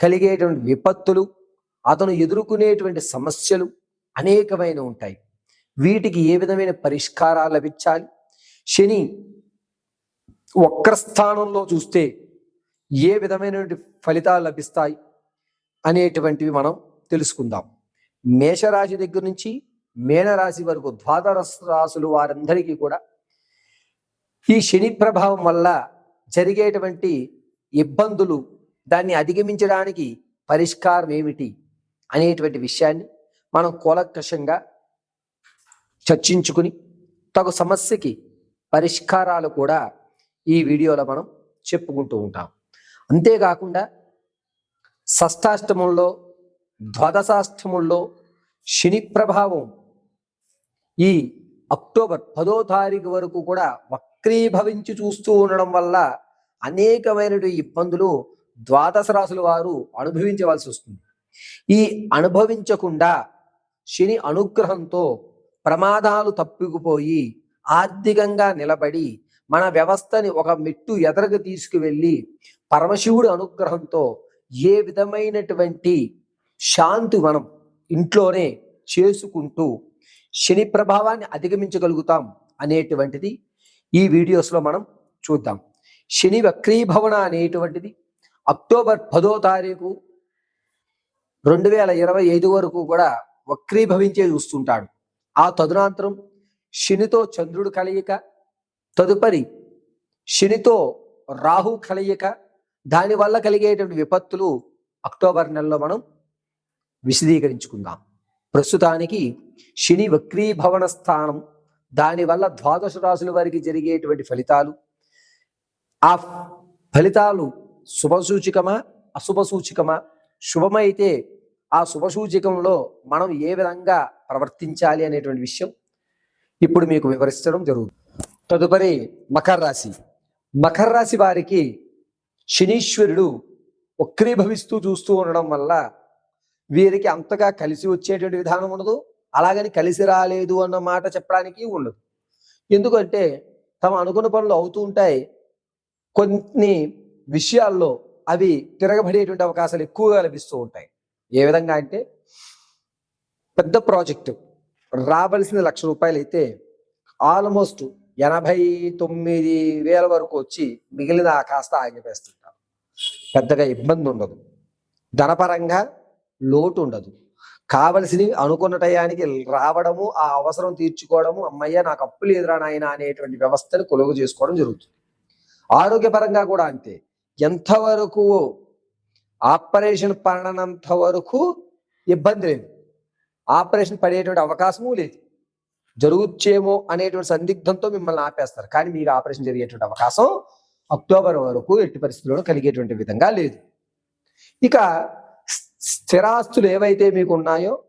కలిగేటువంటి విపత్తులు అతను ఎదుర్కొనేటువంటి సమస్యలు అనేకమైన ఉంటాయి. వీటికి ఏ విధమైన పరిష్కారాలు లభించాలి? శని వక్రస్థానంలో చూస్తే ఏ విధమైనటువంటి ఫలితాలు లభిస్తాయి అనేటువంటివి మనం తెలుసుకుందాం. మేషరాశి దగ్గర నుంచి మేనరాశి వరకు ద్వాదశ రాశులు వారందరికీ కూడా ఈ శని ప్రభావం వల్ల జరిగేటువంటి ఇబ్బందులు దాన్ని అధిగమించడానికి పరిష్కారం ఏమిటి అనేటువంటి విషయాన్ని మనం కూలకషంగా చర్చించుకుని తగు సమస్యకి పరిష్కారాలు కూడా ఈ వీడియోలో మనం చెప్పుకుంటూ ఉంటాం. అంతేకాకుండా షష్టాష్టముల్లో ద్వాదశాష్టముల్లో శని ప్రభావం ఈ అక్టోబర్ పదో తారీఖు వరకు కూడా వక్రీభవించి చూస్తూ ఉండడం వల్ల అనేకమైనటువంటి ఇబ్బందులు ద్వాదశ రాసుల వారు అనుభవించవలసి వస్తుంది. ఈ అనుభవించకుండా శని అనుగ్రహంతో ప్రమాదాలు తప్పికుపోయి ఆర్థికంగా నిలబడి మన వ్యవస్థని ఒక మెట్టు ఎదరకు తీసుకువెళ్ళి పరమశివుడి అనుగ్రహంతో ఏ విధమైనటువంటి శాంతి మనం ఇంట్లోనే చేసుకుంటూ శని ప్రభావాన్ని అధిగమించగలుగుతాం అనేటువంటిది ఈ వీడియోస్లో మనం చూద్దాం. శని వక్రీభవన అనేటువంటిది అక్టోబర్ పదో తారీఖు రెండు వేల ఇరవై ఐదు వరకు కూడా వక్రీభవించే చూస్తుంటాడు. ఆ తదునాంతరం శనితో చంద్రుడు కలయిక తదుపరి శనితో రాహు కలయిక దానివల్ల కలిగేటువంటి విపత్తులు అక్టోబర్ నెలలో మనం విశదీకరించుకుందాం. ప్రస్తుతానికి శని వక్రీభవన స్థానం దానివల్ల ద్వాదశ రాశుల వారికి జరిగేటువంటి ఫలితాలు ఆ ఫలితాలు శుభసూచికమా? అశుభసూచికమా? శుభమైతే ఆ శుభసూచికంలో మనం ఏ విధంగా ప్రవర్తించాలి అనేటువంటి విషయం ఇప్పుడు మీకు వివరించడం జరుగుతుంది. తదుపరి మకర రాశి. మకర రాశి వారికి శనీశ్వరుడు వక్రీభవిస్తూ చూస్తూ ఉండడం వల్ల వీరికి అంతగా కలిసి వచ్చేటువంటి విధానం ఉండదు. అలాగని కలిసి రాలేదు అన్న మాట చెప్పడానికి ఉండదు. ఎందుకంటే తమ అనుకున్న పనులు అవుతూ ఉంటాయి. కొన్ని విషయాల్లో అవి తిరగబడేటువంటి అవకాశాలు ఎక్కువగా లభిస్తూ ఉంటాయి. ఏ విధంగా అంటే పెద్ద ప్రాజెక్టు రావలసిన లక్ష రూపాయలు అయితే ఆల్మోస్ట్ ఎనభై తొమ్మిది వేల వరకు వచ్చి మిగిలిన కాస్త ఆగిపేస్తుంటారు పెద్దగా ఇబ్బంది ఉండదు. ధనపరంగా లోటు ఉండదు. కావలసినవి అనుకున్న టయానికి రావడము ఆ అవసరం తీర్చుకోవడము అమ్మయ్య నాకు అప్పు లేదురా నాయన అనేటువంటి వ్యవస్థను కొలుగు చేసుకోవడం జరుగుతుంది. ఆరోగ్యపరంగా కూడా అంతే. ఎంతవరకు ఆపరేషన్ పడనంత వరకు ఇబ్బంది లేదు. ఆపరేషన్ పడేటువంటి అవకాశము లేదు. జరుగుచ్చేమో అనేటువంటి సందిగ్ధంతో మిమ్మల్ని ఆపేస్తారు. కానీ మీకు ఆపరేషన్ జరిగేటువంటి అవకాశం అక్టోబర్ వరకు ఎట్టి పరిస్థితుల్లో కలిగేటువంటి విధంగా లేదు. ఇక స్థిరాస్తులు ఏవైతే మీకు ఉన్నాయో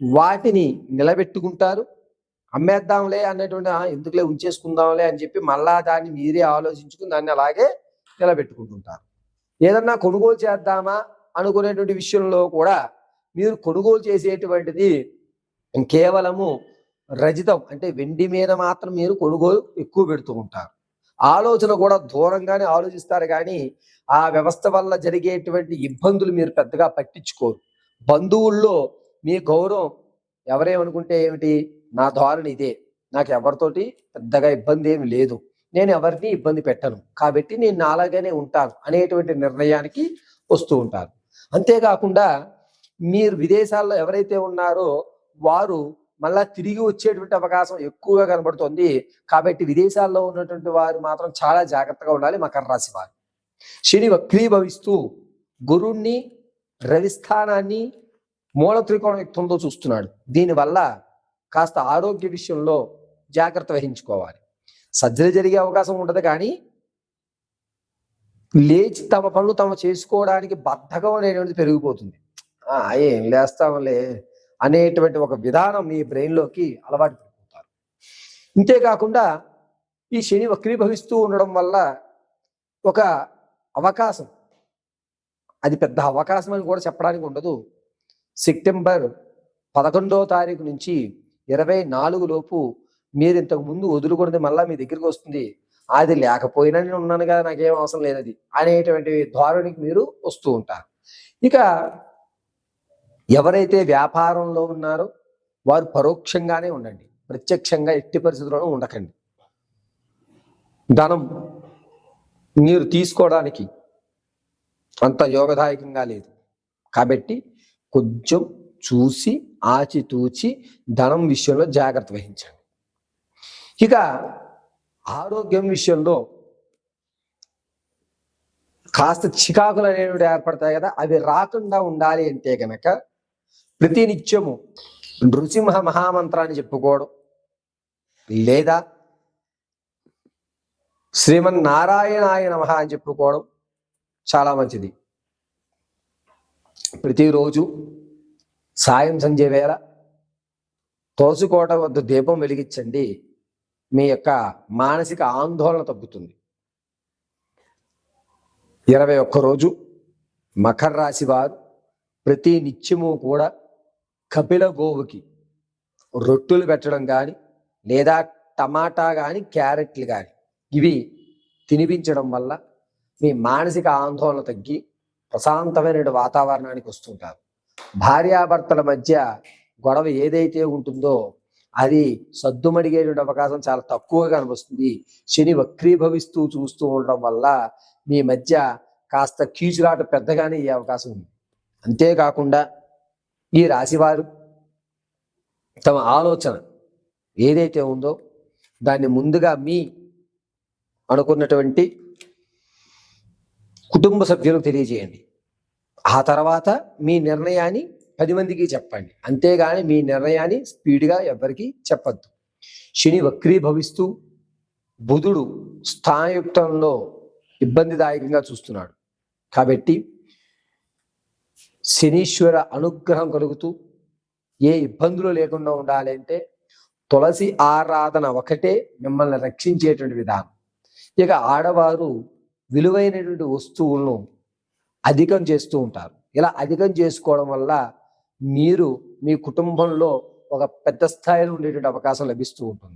వాటిని నిలబెట్టుకుంటారు. అమ్మేద్దాంలే అన్నటువంటి ఎందుకులే ఉంచేసుకుందాంలే అని చెప్పి మళ్ళా దాన్ని మీరే ఆలోచించుకుని దాన్ని అలాగే నిలబెట్టుకుంటుంటారు ఏదన్నా కొనుగోలు చేద్దామా అనుకునేటువంటి విషయంలో కూడా మీరు కొనుగోలు చేసేటువంటిది కేవలము రజితం అంటే వెండి మీద మాత్రం మీరు కొనుగోలు ఎక్కువ పెడుతూ ఉంటారు. ఆలోచన కూడా దూరంగానే ఆలోచిస్తారు కానీ ఆ వ్యవస్థ వల్ల జరిగేటువంటి ఇబ్బందులు మీరు పెద్దగా పట్టించుకోరు. బంధువుల్లో మీ గౌరవం ఎవరేమనుకుంటే ఏమిటి? నా ధోరణి ఇదే. నాకు ఎవరితోటి పెద్దగా ఇబ్బంది ఏమి లేదు. నేను ఎవరిని ఇబ్బంది పెట్టను. కాబట్టి నేను నాలాగానే ఉంటాను అనేటువంటి నిర్ణయానికి వస్తూ ఉంటారు. అంతేకాకుండా మీరు విదేశాల్లో ఎవరైతే ఉన్నారో వారు మళ్ళా తిరిగి వచ్చేటువంటి అవకాశం ఎక్కువగా కనబడుతుంది. కాబట్టి విదేశాల్లో ఉన్నటువంటి వారు మాత్రం చాలా జాగ్రత్తగా ఉండాలి మకర రాశి వారు. శని వక్రీభవిస్తూ గురుణ్ణి రవిస్థానాన్ని మూల త్రికోణ యుక్తంతో చూస్తున్నాడు. దీనివల్ల కాస్త ఆరోగ్య విషయంలో జాగ్రత్త వహించుకోవాలి. సర్జరీ జరిగే అవకాశం ఉండదు కానీ లేచి తమ పనులు తమ చేసుకోవడానికి బద్ధకం అనేటువంటిది పెరిగిపోతుంది. ఏం లేస్తాంలే అనేటువంటి ఒక విధానం మీ బ్రెయిన్లోకి అలవాటు పడిపోతారు. ఇంతేకాకుండా ఈ శని వక్రీభవిస్తూ ఉండడం వల్ల ఒక అవకాశం అది పెద్ద అవకాశం అని కూడా చెప్పడానికి ఉండదు. సెప్టెంబర్ పదకొండో తారీఖు నుంచి ఇరవై నాలుగు లోపు మీరు ఇంతకు ముందు వదులుకున్నది మళ్ళీ మీ దగ్గరికి వస్తుంది. అది లేకపోయినా నేను ఉన్నాను కదా నాకేం అవసరం లేదు అది అనేటువంటి ధోరణికి మీరు వస్తూ ఉంటారు. ఇక ఎవరైతే వ్యాపారంలో ఉన్నారో వారు పరోక్షంగానే ఉండండి. ప్రత్యక్షంగా ఎట్టి పరిస్థితుల్లోనూ ఉండకండి. ధనం మీరు తీసుకోవడానికి అంత యోగదాయకంగా లేదు. కాబట్టి కొంచెం చూసి ఆచితూచి ధనం విషయంలో జాగ్రత్త వహించండి. ఇక ఆరోగ్యం విషయంలో కాస్త చికాకులు అనేవి ఏర్పడతాయి కదా అవి రాకుండా ఉండాలి అంటే గనక ప్రతి నిత్యము నృసింహ మహామంత్రాన్ని చెప్పుకోవడం లేదా శ్రీమన్ నారాయణాయ నమ అని చెప్పుకోవడం చాలా మంచిది. ప్రతిరోజు సాయం సంధ్య వేళ తోసుకోట వద్ద దీపం వెలిగించండి. మీ యొక్క మానసిక ఆందోళన తగ్గుతుంది. ఇరవై ఒక్క రోజు మకర రాశి వారు ప్రతి నిత్యము కూడా కపిల గోవుకి రొట్టెలు పెట్టడం కానీ లేదా టమాటా కానీ క్యారెట్లు కానీ ఇవి తినిపించడం వల్ల మీ మానసిక ఆందోళన తగ్గి ప్రశాంతమైన వాతావరణానికి వస్తుంటారు. భార్యాభర్తల మధ్య గొడవ ఏదైతే ఉంటుందో అది సద్దుమడిగేటువంటి అవకాశం చాలా తక్కువగా కనిపిస్తుంది. శని వక్రీభవిస్తూ చూస్తూ ఉండడం వల్ల మీ మధ్య కాస్త కీచులాట పెద్దగానే అయ్యే అవకాశం ఉంది. అంతేకాకుండా ఈ రాశివారు తమ ఆలోచన ఏదైతే ఉందో దాన్ని ముందుగా మీ అనుకున్నటువంటి కుటుంబ సభ్యులకు తెలియజేయండి. ఆ తర్వాత మీ నిర్ణయాన్ని పది మందికి చెప్పండి. అంతేగాని మీ నిర్ణయాన్ని స్పీడ్గా ఎవరికి చెప్పద్దు. శని వక్రీభవిస్తూ బుధుడు స్థానయుక్తంలో ఇబ్బందిదాయకంగా చూస్తున్నాడు. కాబట్టి శనీశ్వర అనుగ్రహం కలుగుతూ ఏ ఇబ్బందులు లేకుండా ఉండాలి అంటే తులసి ఆరాధన ఒకటే మిమ్మల్ని రక్షించేటువంటి విధానం. ఇక ఆడవారు విలువైనటువంటి వస్తువులను అధికం చేస్తూ ఉంటారు. ఇలా అధికం చేసుకోవడం వల్ల మీరు మీ కుటుంబంలో ఒక పెద్ద స్థాయిలో ఉండేటువంటి అవకాశం లభిస్తూ ఉంటుంది.